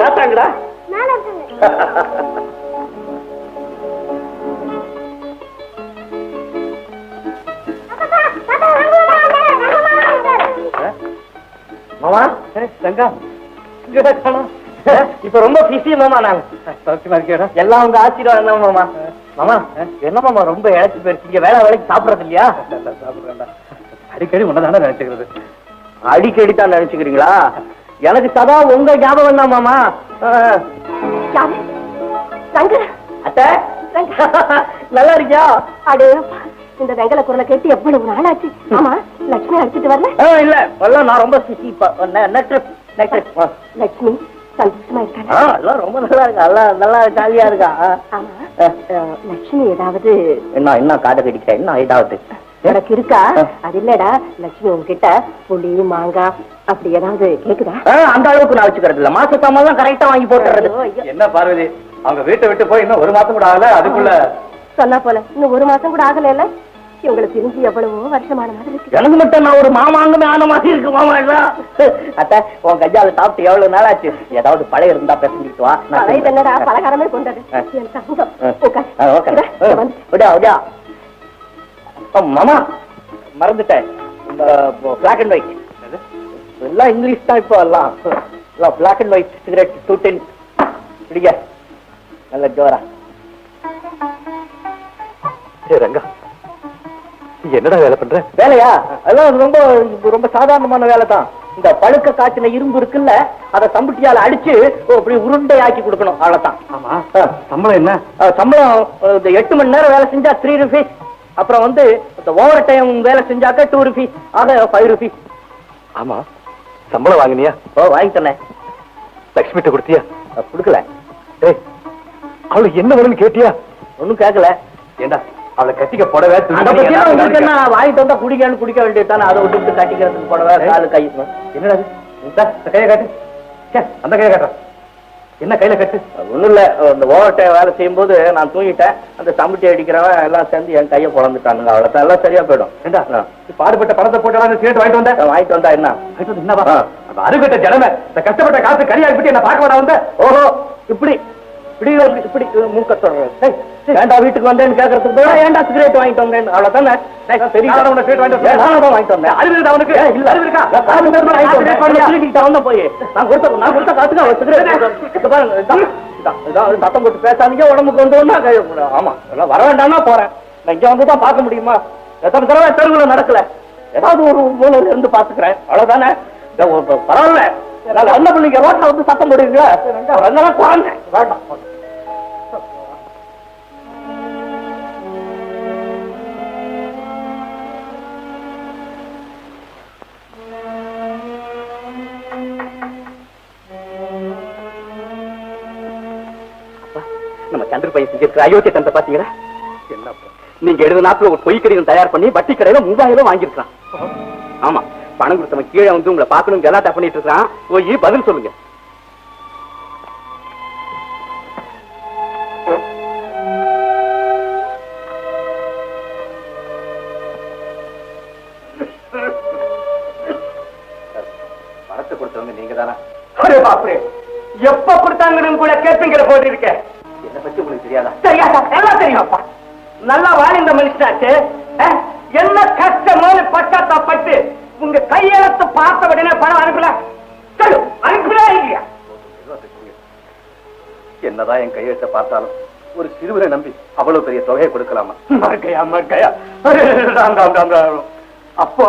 தாத்தாங்கடா. மாமா? தங்கா. இப்ப ரொம்ப பிஸி மாமா நான் சௌக்கியமா இருக்கேடா எல்லாம் உங்க ஆசீர்வாதம் தான் மாமா. மாமா என்ன மாமா ரொம்ப இழைச்சு போயிருக்கீங்க? வேலை வேலைக்கு சாப்பிடறது இல்லையா? சாப்பிடுறேன்டா. அடிக்கடி உன்னதானே நினைச்சுக்கிறது. அடிக்கடி தான் நினைச்சுக்கிறீங்களா? எனக்கு சதா உங்க ஞாபகம் தான் மாமா? அத்தை. நல்லா இருக்கியா? அடே இந்த வெங்கல குரலை கேட்டு எவ்வளவு நாளாச்சு? ஆமா லட்சுமி அடிச்சிட்டு வரல? இல்ல. எல்லாம் நான் ரொம்ப லட்சுமி சந்தோஷமா எல்லாம் ரொம்ப நல்லா இருக்கா? எல்லாம் நல்லா ஜாலியா இருக்கா. ஆமா. லட்சுமி ஏதாவது என்ன என்ன காதை கடிக்க என்ன ஐதாவது உனக்கு இருக்கா? அது இல்லடா. லட்சுமி உங்ககிட்ட புளி மாங்காய் அப்படி ஏதாவது கேக்குதா? அந்த அளவுக்கு நான் வச்சுக்கிறது இல்ல. மாச சாமான் கரெக்டா வாங்கி போட்டுறது. என்ன பார்வதி அவங்க வீட்டை விட்டு போய் இன்னும் ஒரு மாசம் கூட ஆகல? அதுக்குள்ள சொன்னா போல. இன்னும் ஒரு மாசம் கூட ஆகல இல்ல இவங்களுக்கு பிரிஞ்சு எவ்வளவோ வருஷமான மாதிரி எனக்கு மட்டும் நான் ஒரு மாமாங்கமே ஆன மாதிரி இருக்கு மாமா அத்தை உன் கஜால சாப்பிட்டு எவ்வளவு நாள் ஆச்சு ஏதாவது பழைய இருந்தா பேசிட்டு வா. பலகாரமே கொண்டது. மாமா. மறந்துட்டேன். இந்த பிளாக் அண்ட் ஒயிட் எல்லாம் இங்கிலீஷ் தான் இப்போ எல்லாம். எல்லாம் black and white cigarette two ten பிடிக்க நல்ல ஜோரா. ஏ ரங்கா. என்னடா வேலை பண்ற? வேலையா? அதெல்லாம் ரொம்ப ரொம்ப சாதாரணமான வேலை தான். இந்த பழுக்க காய்ச்சின இரும்பு இருக்குல்ல அதை சம்புட்டியால அடிச்சு அப்படி உருண்டை ஆக்கி கொடுக்கணும். அவ்வளவுதான். ஆமா. சம்பளம் என்ன? சம்பளம் எட்டு மணி நேரம் வேலை செஞ்சா த்ரீ ருபீஸ் அப்புறம் வந்து ஓவர் டைம் வேலை செஞ்சாக்க டூ ருபீஸ் ஆக ஃபைவ் ருபீஸ் ஆமா. சம்பளம் வாங்கினியா? ஓ வாங்கி தரேன் லக்ஷ்மிட்ட கொடுத்தியா? கொடுக்கல. ஏய் அவளுக்கு என்ன வேணும்னு கேட்டியா? ஒண்ணும் கேட்கல ஏண்டா அவளை கட்டிக்க புடவை. வாங்கிட்டு வந்தா குடிக்கணும் குடிக்க வேண்டியது தானே? அதை விட்டு கட்டிக்கிறதுக்கு போடவே காலு கை என்னடா கையை காட்டு. ச்சே, அந்த கையை காட்டுறா. என்ன கையில கட்டு? ஒண்ணும் இல்ல. இந்த ஓவர் டைம் வேலை செய்யும்போது நான் தூங்கிட்டேன். அந்த சம்பட்டி அடிக்கிறவன் எல்லாம் சேர்ந்து என் கையை பொழந்துட்டானுங்க. அவ்வளவுதான். எல்லாம் சரியா போயிடும். ஏண்டா. பாடுபட்ட பணத்தை போட்டு சீட்டு வாங்கிட்டு வந்த? நான் வாங்கிட்டு வந்தா என்ன? வாங்கிட்டு வந்து. அந்த அருகட்ட ஜனமே இந்த கஷ்டப்பட்ட காசு கரியாகி விட்டு என்ன பார்க்க வேணா வந்த? ஓஹோ. இப்படி. இப்படி மூக்க சொல்றேன் ஏன்டா வீட்டுக்கு வந்தேன்னு கேட்கறதுக்கு பதிலா ஏன்டா சிகரெட் வாங்கிட்டு வந்தேன் அவ்வளவுதானே? cigarette வாங்கிட்டு வந்தேன். அறிவு அவனுக்கு இல்ல. அறிவு இருக்கா? போய். நான் கொடுத்த நான் கொடுத்த காசுக்கு அவன் இதான், சத்தம் போட்டு பேசாதீங்க. உடம்புக்கு வந்தோம்னா ஆமா வர வேண்டாம்னா போறேன். நான் இங்க வந்து தான் பார்க்க முடியுமா? எத்தனை தடவை தெருவுல நடக்கல. ஏதாவது ஒரு மூலையில இருந்து பாத்துக்கிறேன் அவ்வளவுதானே? பரவாயில்ல. என்ன பண்ணீங்க ரோட்ல வந்து சத்தம் போடுவீங்களா? குழந்தை. வேண்டாம். நம்ம சந்திர பையன் செஞ்சிருக்கிற அயோத்திய தந்தை பாத்தீங்களா? என்னப்பா? நீங்க எழுபது நாட்கள் ஒரு பொய் கடிதம் தயார் பண்ணி வட்டி கடையில மூவாயிரம் வாங்கியிருக்கான் ஆமா. பணம் கொடுத்தவன் கீழே வந்து உங்களை பார்க்கணும் கலாட்டா பண்ணிட்டு இருக்கான். போய் பதில் சொல்லுங்க. பணத்தை கொடுத்தவங்க நீங்க தானா பாப்பரே எப்ப கொடுத்தாங்கன்னு கூட கேட்பீங்கிற போது இருக்க என்ன பத்தி உங்களுக்கு தெரியாதா? தெரியாதா? எல்லாம் தெரியும்ப்பா நல்லா வாழ்ந்த மனுஷனாச்சு. அஹ், என்ன கஷ்டமான பட்டாத்தப்பட்டு உங்க கையெழுத்து பார்த்த உடனே பணம் அனுப்பல. சொல்லு அனுப்பல இல்லையா? என்னதான் என் கையெழுத்த பார்த்தாலும் ஒரு சிறுவரை நம்பி அவ்வளவு பெரிய தொகையை கொடுக்கலாமா? மறுக்கையா மறுக்கையா? அப்போ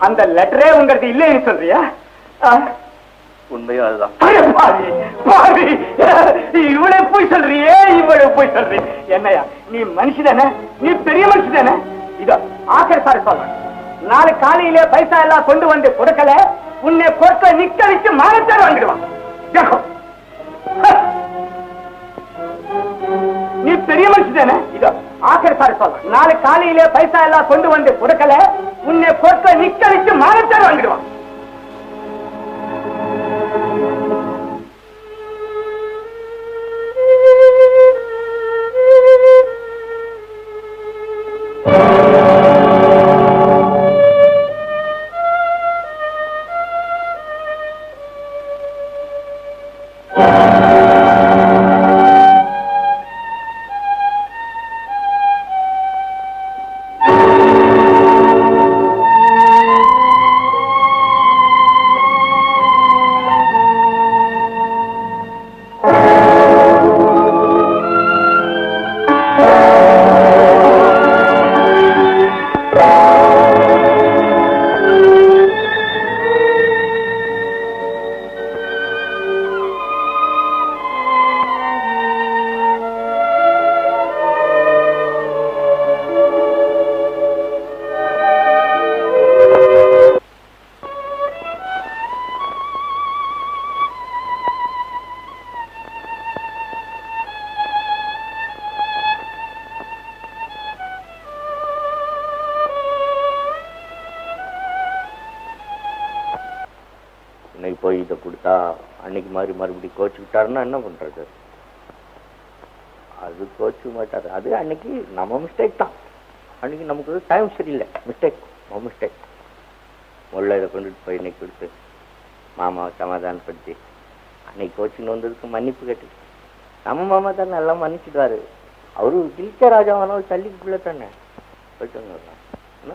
அந்த லெட்டரே உங்களுக்கு இல்லைன்னு சொல்றியா? உண்மையும் அதுதான். இவ்வளவு போய் சொல்றியே இவ்வளவு போய் சொல்றீ. என்னையா நீ மனுஷதானே நீ பெரிய மனுஷதானே இதோ ஆக்கர் சார் சொல்றேன் நாளை காலையிலே பைசா எல்லாம் கொண்டு வந்து கொடுக்கல உன்னை பொறுத்த நிக்க வச்சு மானத்தார் வாங்கிடுவான் நீ பெரிய மனுஷதானே இதோ ஆசிரியர் சார் சொல்றேன் நாளை காலையிலே பைசா எல்லாம் கொண்டு வந்து கொடுக்கல உன்னை பொறுத்த நிக்க வச்சு மானத்தார் வாங்கிடுவான் போய் இதை கொடுத்தா அன்னைக்கு மாதிரி மறுபடியும் கோச்சுக்கிட்டாருன்னா என்ன பண்றது? அது கோச்சு மாட்டார். அது அன்னைக்கு நம்ம மிஸ்டேக் தான். அன்னைக்கு நமக்கு டைம் சரியில்லை. மிஸ்டேக் நம்ம மிஸ்டேக் முதல்ல இதை கொண்டுட்டு போய் இன்னைக்கு கொடுத்து மாமாவை சமாதானப்படுத்தி அன்னைக்கு கோச்சின்னு வந்ததுக்கு மன்னிப்பு கேட்டு. நம்ம மாமா தான் நல்லா மன்னிச்சிடுவாரு. அவரு கிழிச்ச ராஜாவானவர் தள்ளிக்குள்ளே தானே? போயிட்டு வந்துடலாம். என்ன?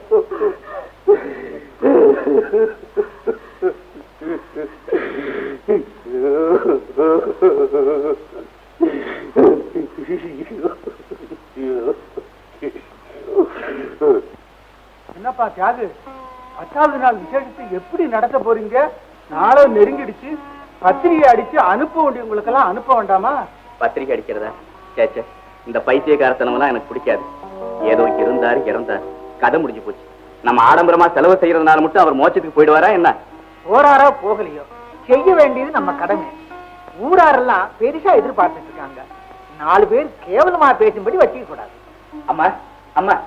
என்னப்பா தியாகு பத்தாவது நாள் விசேஷத்தை எப்படி நடத்த போறீங்க? நாளை நெருங்கிடுச்சு. பத்திரிகை அடிச்சு அனுப்ப வேண்டியவங்களுக்கெல்லாம் அனுப்ப வேண்டாமா? பத்திரிக்கை அடிக்கிறதா? சேச்சே இந்த பைத்தியக்காரத்தனமெல்லாம் எனக்கு பிடிக்காது. ஏதோ இருந்தாரு இறந்தாரு. கதை முடிஞ்சு போச்சு. நம்ம ஆடம்பரமா செலவு செய்யறதுனால மட்டும் அவர் மோட்சத்துக்கு போயிடுவாரா என்ன? போறாரோ போகலையோ செய்ய வேண்டியது நம்ம கடமை. ஊராரெல்லாம் பெருசா எதிர்பார்த்துட்டு இருக்காங்க. நாலு பேர் கேவலமா பேசும்படி வச்சுக்க கூடாது அம்மா அம்மா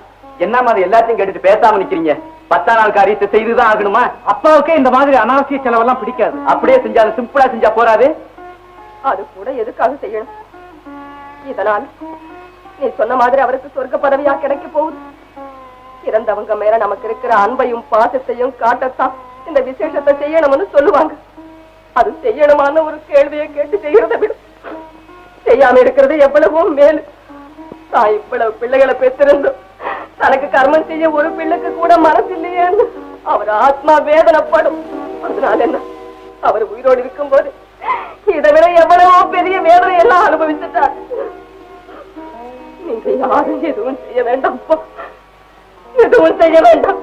என்னம்மா அது எல்லாத்தையும் கேட்டுட்டு பேசாம நிக்கிறீங்க? பத்தாம் நாள் காரியத்தை செய்துதான் ஆகணுமா? அப்பாவுக்கே இந்த மாதிரி அனாவசிய செலவெல்லாம் பிடிக்காது. அப்படியே செஞ்சாலும் சிம்பிளா செஞ்சா போறாது? அது கூட எதுக்காக செய்யணும்? இதனால் நீ சொன்ன மாதிரி அவருக்கு சொர்க்க பதவியா கிடைக்க போகுது. இறந்தவங்க மேல நமக்கு இருக்கிற அன்பையும் பாசத்தையும் காட்டத்தான் இந்த விசேஷத்தை செய்யணும்னு சொல்லுவாங்க. அது செய்யணுமான ஒரு கேள்வியை கேட்டு செய்யறதை விட. செய்யாம இருக்கிறது எவ்வளவோ மேல். தான் இவ்வளவு பிள்ளைகளை பெற்றிருந்தோம். தனக்கு கர்மம் செய்ய ஒரு பிள்ளைக்கு கூட மனசு இல்லையேன்னு அவர் ஆத்மா வேதனைப்படும். அதனால என்ன? அவர் உயிரோடு இருக்கும்போது இதை விட எவ்வளவோ பெரிய வேதனை எல்லாம் அனுபவிச்சுட்டார் நீங்க யாரும் எதுவும் செய்ய வேண்டாம்ப்பா எதுவும் செய்ய வேண்டாம்.